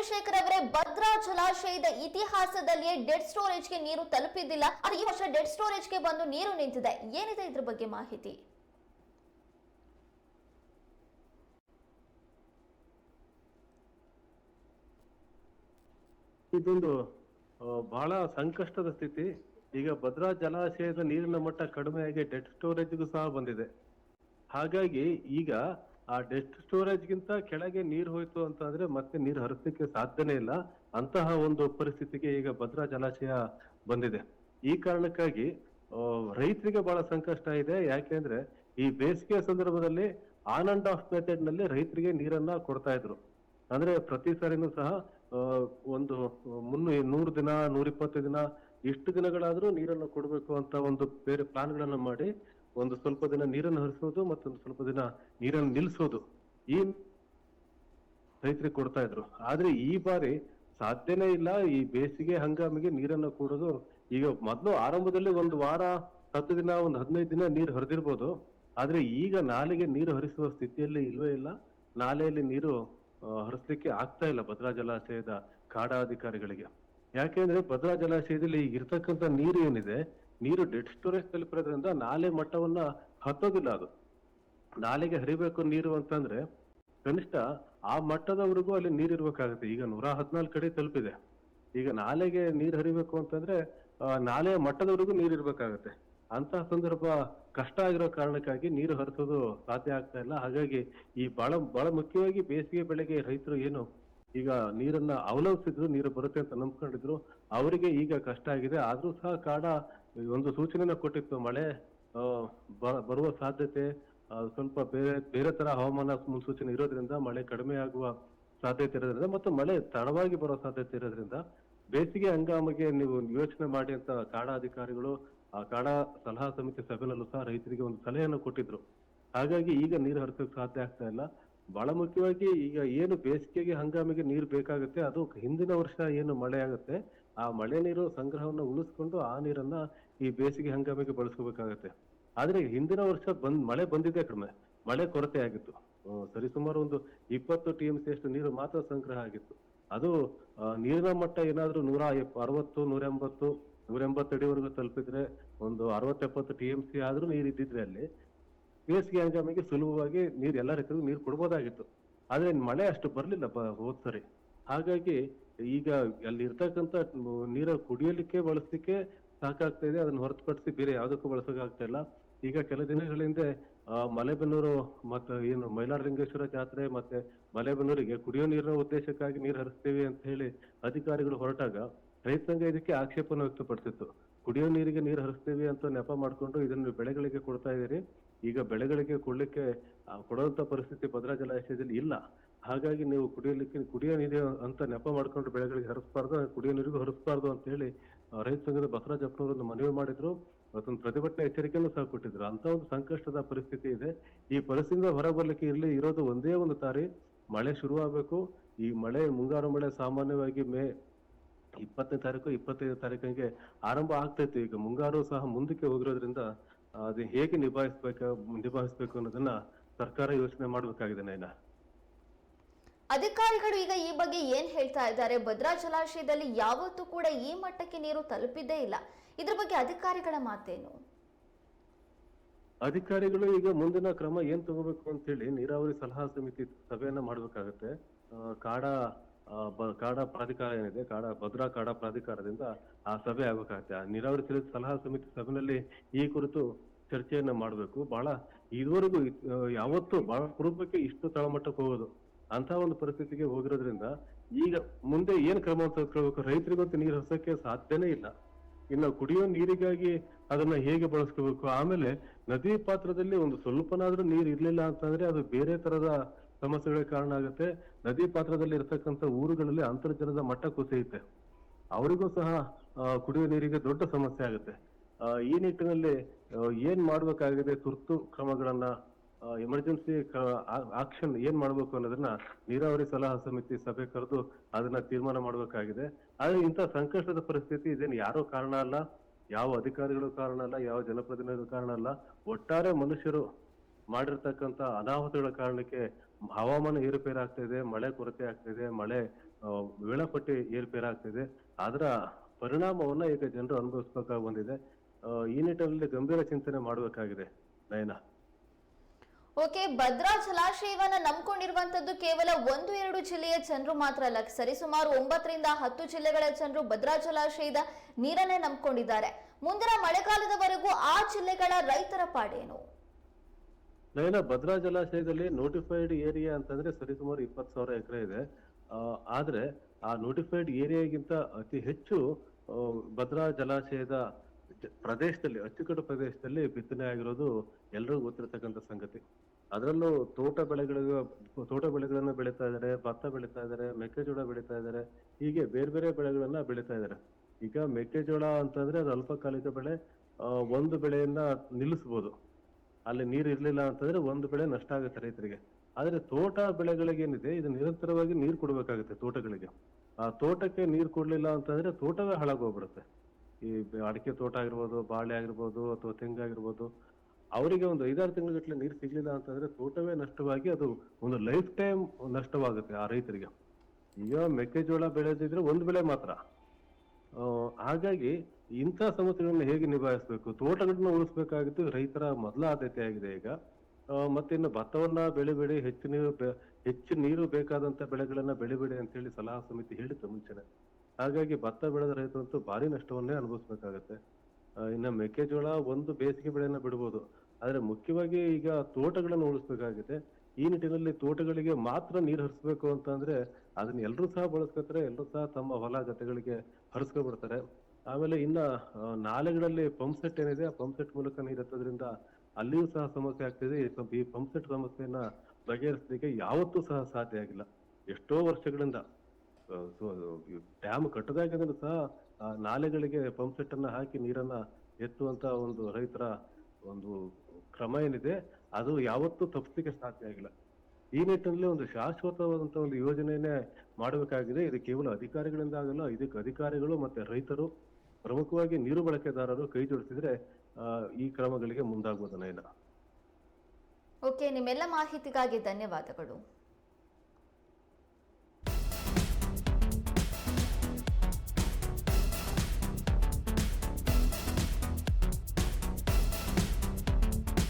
ಚಂದ್ರಶೇಖರ್ ಅವರೇ ಭದ್ರಾ ಜಲಾಶಯದ ಇತಿಹಾಸದಲ್ಲಿಯೇ ಡೆಡ್ ಸ್ಟೋರೇಜ್ಗೆ ನೀರು ತಲುಪಿದ್ದಿಲ್ಲ. ಅದು ಈ ವರ್ಷ ಡೆಡ್ ಸ್ಟೋರೇಜ್ಗೆ ಬಂದು ನೀರು ನಿಂತಿದೆ. ಏನಿದೆ ಇದ್ರ ಬಗ್ಗೆ ಮಾಹಿತಿ? ಇದೊಂದು ಬಹಳ ಸಂಕಷ್ಟದ ಸ್ಥಿತಿ. ಈಗ ಭದ್ರಾ ಜಲಾಶಯದ ನೀರಿನ ಮಟ್ಟ ಕಡಿಮೆಯಾಗಿ ಡೆಡ್ ಸ್ಟೋರೇಜ್ಗೂ ಸಹ ಬಂದಿದೆ. ಹಾಗಾಗಿ ಈಗ ಆ ಡೆಸ್ಟ್ ಸ್ಟೋರೇಜ್ ಗಿಂತ ಕೆಳಗೆ ನೀರು ಹೋಯ್ತು ಅಂತ ಅಂದ್ರೆ ಮತ್ತೆ ನೀರು ಹರಿಸಲಿಕ್ಕೆ ಸಾಧ್ಯನೇ ಇಲ್ಲ. ಅಂತಹ ಒಂದು ಪರಿಸ್ಥಿತಿಗೆ ಈಗ ಭದ್ರಾ ಜಲಾಶಯ ಬಂದಿದೆ. ಈ ಕಾರಣಕ್ಕಾಗಿ ರೈತರಿಗೆ ಬಹಳ ಸಂಕಷ್ಟ ಇದೆ. ಯಾಕೆಂದ್ರೆ ಈ ಬೇಸಿಗೆ ಸಂದರ್ಭದಲ್ಲಿ ಆನ್ ಆಫ್ ಮೆಥಡ್ನಲ್ಲಿ ರೈತರಿಗೆ ನೀರನ್ನ ಕೊಡ್ತಾ ಇದ್ರು. ಅಂದ್ರೆ ಪ್ರತಿ ಸಾರಿನೂ ಸಹ ಒಂದು ಮುನ್ನೂ, ನೂರು ದಿನ, ನೂರಿಪ್ಪತ್ತು ದಿನ, ಇಷ್ಟು ದಿನಗಳಾದ್ರೂ ನೀರನ್ನು ಕೊಡಬೇಕು ಅಂತ ಒಂದು ಬೇರೆ ಪ್ಲಾನ್ಗಳನ್ನ ಮಾಡಿ ಒಂದು ಸ್ವಲ್ಪ ದಿನ ನೀರನ್ನು ಹರಿಸೋದು ಮತ್ತೊಂದು ಸ್ವಲ್ಪ ದಿನ ನೀರನ್ನು ನಿಲ್ಲಿಸೋದು. ಈ ರೈತರಿಗೆ ಕೊಡ್ತಾ ಇದ್ರು. ಆದ್ರೆ ಈ ಬಾರಿ ಸಾಧ್ಯನೇ ಇಲ್ಲ, ಈ ಬೇಸಿಗೆ ಹಂಗಾಮಿಗೆ ನೀರನ್ನ ಕೊಡೋದು. ಈಗ ಮೊದಲು ಆರಂಭದಲ್ಲಿ ಒಂದು ವಾರ, ಹತ್ತು ದಿನ, ಒಂದು ಹದಿನೈದು ದಿನ ನೀರು ಹರಿದಿರ್ಬೋದು. ಆದ್ರೆ ಈಗ ನಾಲೆಗೆ ನೀರು ಹರಿಸುವ ಸ್ಥಿತಿಯಲ್ಲಿ ಇಲ್ವೇ ಇಲ್ಲ. ನಾಲೆಯಲ್ಲಿ ನೀರು ಹರಿಸ್ಲಿಕ್ಕೆ ಆಗ್ತಾ ಇಲ್ಲ ಭದ್ರಾ ಜಲಾಶಯದ ಕಾಡಾ ಅಧಿಕಾರಿಗಳಿಗೆ ಯಾಕೆಂದ್ರೆ ಭದ್ರಾ ಜಲಾಶಯದಲ್ಲಿ ಈಗ ಇರ್ತಕ್ಕಂಥ ನೀರು ಏನಿದೆ ನೀರು ಡೆಡ್ ಸ್ಟೋರೇಜ್ ತಲುಪಿರೋದ್ರಿಂದ ನಾಲೆ ಮಟ್ಟವನ್ನ ಹತ್ತೋದಿಲ್ಲ ಅದು. ನಾಲೆಗೆ ಹರಿಬೇಕು ನೀರು ಅಂತಂದ್ರೆ ಕನಿಷ್ಠ ಆ ಮಟ್ಟದವರೆಗೂ ಅಲ್ಲಿ ನೀರು ಇರ್ಬೇಕಾಗುತ್ತೆ ಈಗ ನೂರ ಹದಿನಾಲ್ಕು ಕಡೆ ತಲುಪಿದೆ. ಈಗ ನಾಲೆಗೆ ನೀರು ಹರಿಬೇಕು ಅಂತಂದ್ರೆ ನಾಲೆಯ ಮಟ್ಟದವರೆಗೂ ನೀರು ಇರ್ಬೇಕಾಗತ್ತೆ ಅಂತಹ ಸಂದರ್ಭ ಕಷ್ಟ ಆಗಿರೋ ಕಾರಣಕ್ಕಾಗಿ ನೀರು ಹರಿಸೋದು ಸಾಧ್ಯ ಆಗ್ತಾ ಇಲ್ಲ. ಹಾಗಾಗಿ ಈ ಬಹಳ ಬಹಳ ಮುಖ್ಯವಾಗಿ ಬೇಸಿಗೆ ಬೆಳೆಗೆ ರೈತರು ಏನು ಈಗ ನೀರನ್ನ ಅವಲಂಬಿಸಿದ್ರು, ನೀರು ಬರುತ್ತೆ ಅಂತ ನಂಬ್ಕೊಂಡಿದ್ರು. ಅವರಿಗೆ ಈಗ ಕಷ್ಟ ಆಗಿದೆ. ಆದ್ರೂ ಸಹ ಕಾಡ ಒಂದು ಸೂಚನೆನ ಕೊಟ್ಟಿತ್ತು, ಮಳೆ ಬರುವ ಸಾಧ್ಯತೆ ಸ್ವಲ್ಪ ಬೇರೆ ಬೇರೆ ತರ ಹವಾಮಾನ ಮುನ್ಸೂಚನೆ ಇರೋದ್ರಿಂದ ಮಳೆ ಕಡಿಮೆ ಆಗುವ ಸಾಧ್ಯತೆ ಇರೋದ್ರಿಂದ ಮತ್ತು ಮಳೆ ತಡವಾಗಿ ಬರೋ ಸಾಧ್ಯತೆ ಇರೋದ್ರಿಂದ ಬೇಸಿಗೆ ಹಂಗಾಮಿಗೆ ನೀವು ಯೋಚನೆ ಮಾಡಿ ಅಂತ ಕಾಡಾ ಅಧಿಕಾರಿಗಳು, ಆ, ಕಾಡಾ ಸಲಹಾ ಸಮಿತಿ ಸಭೆಯಲ್ಲೂ ಸಹ ರೈತರಿಗೆ ಒಂದು ಸಲಹೆಯನ್ನು ಕೊಟ್ಟಿದ್ರು. ಹಾಗಾಗಿ ಈಗ ನೀರು ಹರಿಸೋಕೆ ಸಾಧ್ಯ ಆಗ್ತಾ ಇಲ್ಲ. ಬಹಳ ಮುಖ್ಯವಾಗಿ ಈಗ ಏನು ಬೇಸಿಗೆಗೆ ಹಂಗಾಮಿಗೆ ನೀರು ಬೇಕಾಗುತ್ತೆ, ಅದು ಹಿಂದಿನ ವರ್ಷ ಏನು ಮಳೆ ಆಗುತ್ತೆ ಆ ಮಳೆ ನೀರು ಸಂಗ್ರಹವನ್ನು ಉಳಿಸ್ಕೊಂಡು ಆ ನೀರನ್ನ ಈ ಬೇಸಿಗೆ ಹಂಗಾಮಿಗೆ ಬಳಸ್ಕೋಬೇಕಾಗತ್ತೆ. ಆದ್ರೆ ಹಿಂದಿನ ವರ್ಷ ಬಂದ್, ಮಳೆ ಬಂದಿದ್ದೇ ಕಡಿಮೆ. ಮಳೆ ಕೊರತೆ ಆಗಿತ್ತು. ಸರಿಸುಮಾರು ಒಂದು ಇಪ್ಪತ್ತು ಟಿ ಎಂ ಸಿ ಅಷ್ಟು ನೀರು ಮಾತ್ರ ಸಂಗ್ರಹ ಆಗಿತ್ತು. ಅದು ನೀರಿನ ಮಟ್ಟ ಏನಾದ್ರೂ ನೂರ ಅರವತ್ತು ನೂರ ಎಂಬತ್ತು ನೂರ ಎಂಬತ್ತು ಅಡಿವರೆಗೂ ತಲುಪಿದ್ರೆ ಒಂದು ಅರವತ್ತೆಪ್ಪತ್ತು ಟಿ ಎಂ ಸಿ ಆದ್ರೂ ನೀರು ಇದ್ದಿದ್ರೆ ಅಲ್ಲಿ ಬೇಸಿಗೆ ಹಂಗಾಮಿಗೆ ಸುಲಭವಾಗಿ ನೀರು ಎಲ್ಲ ರೈತರಿಗೂ ನೀರು ಕೊಡ್ಬೋದಾಗಿತ್ತು. ಆದ್ರೆ ಮಳೆ ಅಷ್ಟು ಬರ್ಲಿಲ್ಲ ಹೋದ್ ಸರಿ. ಹಾಗಾಗಿ ಈಗ ಅಲ್ಲಿ ಇರ್ತಕ್ಕಂತ ನೀರ ಕುಡಿಯಲಿಕ್ಕೆ ಬಳಸಲಿಕ್ಕೆ ಸಾಕಾಗ್ತಾ ಇದೆ. ಅದನ್ನ ಹೊರತುಪಡಿಸಿ ಬೇರೆ ಯಾವುದಕ್ಕೂ ಬಳಸೋಕೆ ಆಗ್ತಾ ಇಲ್ಲ. ಈಗ ಕೆಲ ದಿನಗಳ ಹಿಂದೆ ಆ, ಮಲೆಬೆನ್ನೂರು ಮತ್ತೆ ಏನು ಮೈಲಾರಲಿಂಗೇಶ್ವರ ಜಾತ್ರೆ ಮತ್ತೆ ಮಲೆಬೆನ್ನೂರಿಗೆ ಕುಡಿಯೋ ನೀರಿನ ಉದ್ದೇಶಕ್ಕಾಗಿ ನೀರು ಹರಿಸ್ತೇವೆ ಅಂತ ಹೇಳಿ ಅಧಿಕಾರಿಗಳು ಹೊರಟಾಗ ರೈತ ಸಂಘ ಇದಕ್ಕೆ ಆಕ್ಷೇಪವನ್ನು ವ್ಯಕ್ತಪಡಿಸಿತ್ತು. ಕುಡಿಯೋ ನೀರಿಗೆ ನೀರು ಹರಿಸ್ತೇವೆ ಅಂತ ನೆಪ ಮಾಡ್ಕೊಂಡು ಇದನ್ನು ಬೆಳೆಗಳಿಗೆ ಕೊಡ್ತಾ ಇದ್ದೀರಿ. ಈಗ ಬೆಳೆಗಳಿಗೆ ಕೊಡ್ಲಿಕ್ಕೆ ಕೊಡುವಂತ ಪರಿಸ್ಥಿತಿ ಭದ್ರಾ ಜಲಾಶಯದಲ್ಲಿ ಇಲ್ಲ. ಹಾಗಾಗಿ ನೀವು ಕುಡಿಯಲಿಕ್ಕೆ ಕುಡಿಯೋ ನೀರು ಅಂತ ನೆಪ ಮಾಡ್ಕೊಂಡು ಬೆಳೆಗಳಿಗೆ ಹರಿಸಬಾರ್ದು ಕುಡಿಯೋ ನೀರಿಗೂ ಹರಿಸಬಾರ್ದು ಅಂತ ಹೇಳಿ ರೈತ ಸಂಘದ ಬಸವರಾಜ್ ಅಪ್ಪನವರು ಒಂದು ಮನವಿ ಮಾಡಿದ್ರು. ಮತ್ತೊಂದು ಪ್ರತಿಭಟನೆ ಎಚ್ಚರಿಕೆಯನ್ನು ಸಹ ಕೊಟ್ಟಿದ್ರು. ಅಂತ ಒಂದು ಸಂಕಷ್ಟದ ಪರಿಸ್ಥಿತಿ ಇದೆ. ಈ ಪರಿಸ್ಥಿತಿಯಿಂದ ಹೊರಬರ್ಲಿಕ್ಕೆ ಇರಲಿ, ಇರೋದು ಒಂದೇ ಒಂದು ದಾರಿ. ಮಳೆ ಶುರುವಾಗಬೇಕು. ಈ ಮಳೆ, ಮುಂಗಾರು ಮಳೆ ಸಾಮಾನ್ಯವಾಗಿ ಮೇ ಇಪ್ಪತ್ತನೇ ತಾರೀಕು ಇಪ್ಪತ್ತೈದು ತಾರೀಕಿಗೆ ಆರಂಭ ಆಗ್ತೈತಿ. ಈಗ ಮುಂಗಾರು ಸಹ ಮುಂದಕ್ಕೆ ಹೋಗಿರೋದ್ರಿಂದ ಅದು ಹೇಗೆ ನಿಭಾಯಿಸ್ಬೇಕು ನಿಭಾಯಿಸ್ಬೇಕು ಅನ್ನೋದನ್ನ ಸರ್ಕಾರ ಯೋಚನೆ ಮಾಡಬೇಕಾಗಿದೆ ನೈನಾ. ಅಧಿಕಾರಿಗಳು ಈಗ ಈ ಬಗ್ಗೆ ಏನ್ ಹೇಳ್ತಾ ಇದ್ದಾರೆ? ಭದ್ರಾ ಜಲಾಶಯದಲ್ಲಿ ಯಾವತ್ತೂ ಕೂಡ ಈ ಮಟ್ಟಕ್ಕೆ ನೀರು ತಲುಪಿದ್ದೇ ಇಲ್ಲ. ಇದ್ರ ಬಗ್ಗೆ ಅಧಿಕಾರಿಗಳ ಮಾತೇನು? ಅಧಿಕಾರಿಗಳು ಈಗ ಮುಂದಿನ ಕ್ರಮ ಏನ್ ತಗೋಬೇಕು ಅಂತ ಹೇಳಿ ನೀರಾವರಿ ಸಲಹಾ ಸಮಿತಿ ಸಭೆಯನ್ನ ಮಾಡ್ಬೇಕಾಗತ್ತೆ. ಕಾಡ ಕಾಡ ಪ್ರಾಧಿಕಾರ ಏನಿದೆ, ಕಾಡ, ಭದ್ರಾ ಕಾಡ ಪ್ರಾಧಿಕಾರದಿಂದ ಆ ಸಭೆ ಆಗ್ಬೇಕಾಗತ್ತೆ. ಆ ನೀರಾವರಿ ಸಲಹಾ ಸಮಿತಿ ಸಭೆಯಲ್ಲಿ ಈ ಕುರಿತು ಚರ್ಚೆಯನ್ನ ಮಾಡಬೇಕು. ಬಹಳ ಇದುವರೆಗೂ ಯಾವತ್ತು ಬಹಳ ಪೂರ್ವಕ್ಕೆ ಇಷ್ಟು ತಳಮಟ್ಟಕ್ಕೆ ಹೋಗೋದು ಅಂತ ಒಂದು ಪರಿಸ್ಥಿತಿಗೆ ಹೋಗಿರೋದ್ರಿಂದ ಈಗ ಮುಂದೆ ಏನ್ ಕ್ರಮ ತೆಗೆದುಕೊಳ್ಬೇಕು ರೈತರಿಗಂತೂ ನೀರು ಹಸಕ್ಕೆ ಸಾಧ್ಯನೇ ಇಲ್ಲ. ಇನ್ನು ಕುಡಿಯೋ ನೀರಿಗಾಗಿ ಅದನ್ನ ಹೇಗೆ ಬಳಸ್ಕೋಬೇಕು? ಆಮೇಲೆ ನದಿ ಪಾತ್ರದಲ್ಲಿ ಒಂದು ಸ್ವಲ್ಪನಾದ್ರೂ ನೀರು ಇರ್ಲಿಲ್ಲ ಅಂತಂದ್ರೆ ಅದು ಬೇರೆ ತರದ ಸಮಸ್ಯೆಗಳಿಗೆ ಕಾರಣ ಆಗುತ್ತೆ. ನದಿ ಪಾತ್ರದಲ್ಲಿ ಇರತಕ್ಕಂತ ಊರುಗಳಲ್ಲಿ ಅಂತರ್ಜಲದ ಮಟ್ಟ ಕುಸಿಯುತ್ತೆ. ಅವರಿಗೂ ಸಹ ಕುಡಿಯೋ ನೀರಿಗೆ ದೊಡ್ಡ ಸಮಸ್ಯೆ ಆಗುತ್ತೆ. ಈ ನಿಟ್ಟಿನಲ್ಲಿ ಏನ್ ಮಾಡ್ಬೇಕಾಗಿದೆ ತುರ್ತು ಕ್ರಮಗಳನ್ನ ಎಮರ್ಜೆನ್ಸಿ ಆಕ್ಷನ್ ಏನ್ ಮಾಡಬೇಕು ಅನ್ನೋದನ್ನ ನೀರಾವರಿ ಸಲಹಾ ಸಮಿತಿ ಸಭೆ ಕರೆದು ಅದನ್ನ ತೀರ್ಮಾನ ಮಾಡ್ಬೇಕಾಗಿದೆ. ಆದ್ರೆ ಇಂಥ ಸಂಕಷ್ಟದ ಪರಿಸ್ಥಿತಿ ಇದೇನು ಯಾರೋ ಕಾರಣ ಅಲ್ಲ, ಯಾವ ಅಧಿಕಾರಿಗಳು ಕಾರಣ ಅಲ್ಲ, ಯಾವ ಜನಪ್ರತಿನಿಧಿಗಳು ಕಾರಣ ಅಲ್ಲ, ಒಟ್ಟಾರೆ ಮನುಷ್ಯರು ಮಾಡಿರ್ತಕ್ಕಂಥ ಅನಾಹುತಗಳ ಕಾರಣಕ್ಕೆ ಹವಾಮಾನ ಏರುಪೇರು ಆಗ್ತಾ ಇದೆ, ಮಳೆ ಕೊರತೆ ಆಗ್ತಾ ಇದೆ, ಮಳೆ ವೇಳಾಪಟ್ಟಿ ಏರುಪೇರು ಆಗ್ತಿದೆ ಅದರ ಪರಿಣಾಮವನ್ನ ಈಗ ಜನರು ಅನುಭವಿಸ್ಬೇಕಾಗಿ ಬಂದಿದೆ. ಈ ನಿಟ್ಟಿನಲ್ಲಿ ಗಂಭೀರ ಚಿಂತನೆ ಮಾಡಬೇಕಾಗಿದೆ ನಯನ. ಓಕೆ, ಭದ್ರಾ ಜಲಾಶಯವನ್ನ ನಂಬ್ಕೊಂಡಿರುವಂತದ್ದು ಕೇವಲ ಒಂದು, ಎರಡು ಜಿಲ್ಲೆಯ ಜನರು ಮಾತ್ರ ಅಲ್ಲ. ಸರಿಸುಮಾರು ಒಂಬತ್ತರಿಂದ ಹತ್ತು ಜಿಲ್ಲೆಗಳ ಜನರು ಭದ್ರಾ ಜಲಾಶಯದ ನೀರನ್ನೇ ನಂಬ್ಕೊಂಡಿದ್ದಾರೆ. ಮುಂದಿನ ಮಳೆಗಾಲದವರೆಗೂ ಆ ಜಿಲ್ಲೆಗಳ ರೈತರ ಪಾಡೇನು? ನಯನ ಭದ್ರಾ ಜಲಾಶಯದಲ್ಲಿ ನೋಟಿಫೈಡ್ ಏರಿಯಾ ಅಂತಂದ್ರೆ ಸರಿಸುಮಾರು ಇಪ್ಪತ್ತು ಸಾವಿರ ಎಕರೆ ಇದೆ. ಆದ್ರೆ ಆ ನೋಟಿಫೈಡ್ ಏರಿಯಾಗಿಂತ ಅತಿ ಹೆಚ್ಚು ಭದ್ರಾ ಜಲಾಶಯದ ಪ್ರದೇಶದಲ್ಲಿ, ಅಚ್ಚುಕಟ್ಟು ಪ್ರದೇಶದಲ್ಲಿ ಬಿತ್ತನೆ ಆಗಿರೋದು ಎಲ್ಲರಿಗೂ ಗೊತ್ತಿರತಕ್ಕಂಥ ಸಂಗತಿ. ಅದರಲ್ಲೂ ತೋಟ ಬೆಳೆಗಳಿಗೆ, ತೋಟ ಬೆಳೆಗಳನ್ನ ಬೆಳೀತಾ ಇದ್ದಾರೆ ಭತ್ತ ಬೆಳೀತಾ ಇದ್ದಾರೆ ಮೆಕ್ಕೆಜೋಳ ಬೆಳೀತಾ ಇದ್ದಾರೆ ಹೀಗೆ ಬೇರೆ ಬೇರೆ ಬೆಳೆಗಳನ್ನ ಬೆಳೀತಾ ಇದ್ದಾರೆ ಈಗ ಮೆಕ್ಕೆಜೋಳ ಅಂತಂದ್ರೆ ಅದು ಅಲ್ಪಕಾಲಿಕ ಬೆಳೆ ಒಂದು ಬೆಳೆಯನ್ನ ನಿಲ್ಲಿಸ್ಬೋದು. ಅಲ್ಲಿ ನೀರು ಇರ್ಲಿಲ್ಲ ಅಂತಂದ್ರೆ ಒಂದು ಬೆಳೆ ನಷ್ಟ ಆಗುತ್ತೆ ರೈತರಿಗೆ. ಆದ್ರೆ ತೋಟ ಬೆಳೆಗಳಿಗೆ ಏನಿದೆ, ಇದು ನಿರಂತರವಾಗಿ ನೀರು ಕೊಡಬೇಕಾಗುತ್ತೆ ತೋಟಗಳಿಗೆ. ಆ ತೋಟಕ್ಕೆ ನೀರು ಕೊಡ್ಲಿಲ್ಲ ಅಂತಂದ್ರೆ ತೋಟವೇ ಹಾಳಾಗೋಗ್ಬಿಡುತ್ತೆ. ಈ ಅಡಿಕೆ ತೋಟ ಆಗಿರ್ಬೋದು, ಬಾಳೆ ಆಗಿರ್ಬೋದು ಅಥವಾ ತೆಂಗಾಗಿರ್ಬೋದು ಅವರಿಗೆ ಒಂದು ಐದಾರು ತಿಂಗಳ ನೀರು ಸಿಗಲಿಲ್ಲ ಅಂತಂದ್ರೆ ತೋಟವೇ ನಷ್ಟವಾಗಿ ಅದು ಒಂದು ಲೈಫ್ ಟೈಮ್ ನಷ್ಟವಾಗುತ್ತೆ ಆ ರೈತರಿಗೆ. ಈಗ ಮೆಕ್ಕೆಜೋಳ ಬೆಳೆದಿದ್ರೆ ಒಂದು ಬೆಳೆ ಮಾತ್ರ. ಹಾಗಾಗಿ ಇಂಥ ಸಮಸ್ಯೆಗಳನ್ನ ಹೇಗೆ ನಿಭಾಯಿಸಬೇಕು? ತೋಟಗಳನ್ನ ಉಳಿಸ್ಬೇಕಾಗಿದ್ದು ರೈತರ ಮೊದಲ ಆದ್ಯತೆ ಆಗಿದೆ ಈಗ. ಮತ್ತೆ ಇನ್ನು ಭತ್ತವನ್ನ ಬೆಳೆಬೇಡಿ, ಹೆಚ್ಚು ನೀರು ಹೆಚ್ಚು ನೀರು ಬೇಕಾದಂತ ಬೆಳೆಗಳನ್ನ ಬೆಳೆಬೇಡಿ ಅಂತ ಹೇಳಿ ಸಲಹಾ ಸಮಿತಿ ಹೇಳಿತ್ತು ಮುಂಚೆನೆ. ಹಾಗಾಗಿ ಭತ್ತ ಬೆಳೆದ ರೈತರಂತೂ ಭಾರಿ ನಷ್ಟವನ್ನೇ ಅನುಭವಿಸ್ಬೇಕಾಗತ್ತೆ. ಇನ್ನ ಮೆಕ್ಕೆಜೋಳ ಒಂದು ಬೇಸಿಗೆ ಬೆಳೆಯನ್ನ ಬಿಡ್ಬೋದು. ಆದ್ರೆ ಮುಖ್ಯವಾಗಿ ಈಗ ತೋಟಗಳನ್ನು ಉಳಿಸ್ಬೇಕಾಗಿದೆ ಈ ನಿಟ್ಟಿನಲ್ಲಿ ತೋಟಗಳಿಗೆ ಮಾತ್ರ ನೀರು ಹರಿಸ್ಬೇಕು ಅಂತಂದ್ರೆ ಅದನ್ನ ಎಲ್ಲರೂ ಸಹ ಬಳಸ್ಕೊತಾರೆ ಎಲ್ಲರೂ ಸಹ ತಮ್ಮ ಹೊಲ ಗದ್ದೆಗಳಿಗೆ ಹರಿಸ್ಕೊಬಿಡ್ತಾರೆ. ಆಮೇಲೆ ಇನ್ನ ನಾಲೆಗಳಲ್ಲಿ ಪಂಪ್ ಸೆಟ್ ಏನಿದೆ, ಆ ಪಂಪ್ ಸೆಟ್ ಮೂಲಕ ನೀರು ಎತ್ತೋದ್ರಿಂದ ಅಲ್ಲಿಯೂ ಸಹ ಸಮಸ್ಯೆ ಆಗ್ತಿದೆ. ಈ ಪಂಪ್ ಸೆಟ್ ಸಮಸ್ಯೆಯನ್ನ ಬಗೆಹರಿಸಲಿಕ್ಕೆ ಯಾವತ್ತೂ ಸಹ ಸಾಧ್ಯ ಆಗಿಲ್ಲ. ಎಷ್ಟೋ ವರ್ಷಗಳಿಂದ ಡ್ಯಾಮ್ ಕಟ್ಟದಾಗಿಂದಲೂ ಸಹ, ಆ, ನಾಲೆಗಳಿಗೆ ಪಂಪ್ ಸೆಟ್ ಅನ್ನ ಹಾಕಿ ನೀರನ್ನ ಎತ್ತುವಂತ ಒಂದು ರೈತರ ಒಂದು ಕ್ರಮ ಏನಿದೆ, ಅದು ಯಾವತ್ತೂ ತಪ್ಪಿಸಲಿಕ್ಕೆ ಸಾಧ್ಯ ಆಗಿಲ್ಲ. ಈ ನಿಟ್ಟಿನಲ್ಲಿ ಒಂದು ಶಾಶ್ವತವಾದಂತ ಒಂದು ಯೋಜನೆಯನ್ನೇ ಮಾಡಬೇಕಾಗಿದೆ. ಇದು ಕೇವಲ ಅಧಿಕಾರಿಗಳಿಂದ ಆಗಲ್ಲ, ಇದಕ್ಕೆ ಅಧಿಕಾರಿಗಳು ಮತ್ತೆ ರೈತರು ಪ್ರಮುಖವಾಗಿ ನೀರು ಬಳಕೆದಾರರು ಕೈ ಜೋಡಿಸಿದ್ರೆ ಈ ಕ್ರಮಗಳಿಗೆ ಮುಂದಾಗುವುದನ್ನ ಇಲ್ಲ. ಓಕೆ, ನಿಮ್ಮೆಲ್ಲ ಮಾಹಿತಿಗಾಗಿ ಧನ್ಯವಾದಗಳು.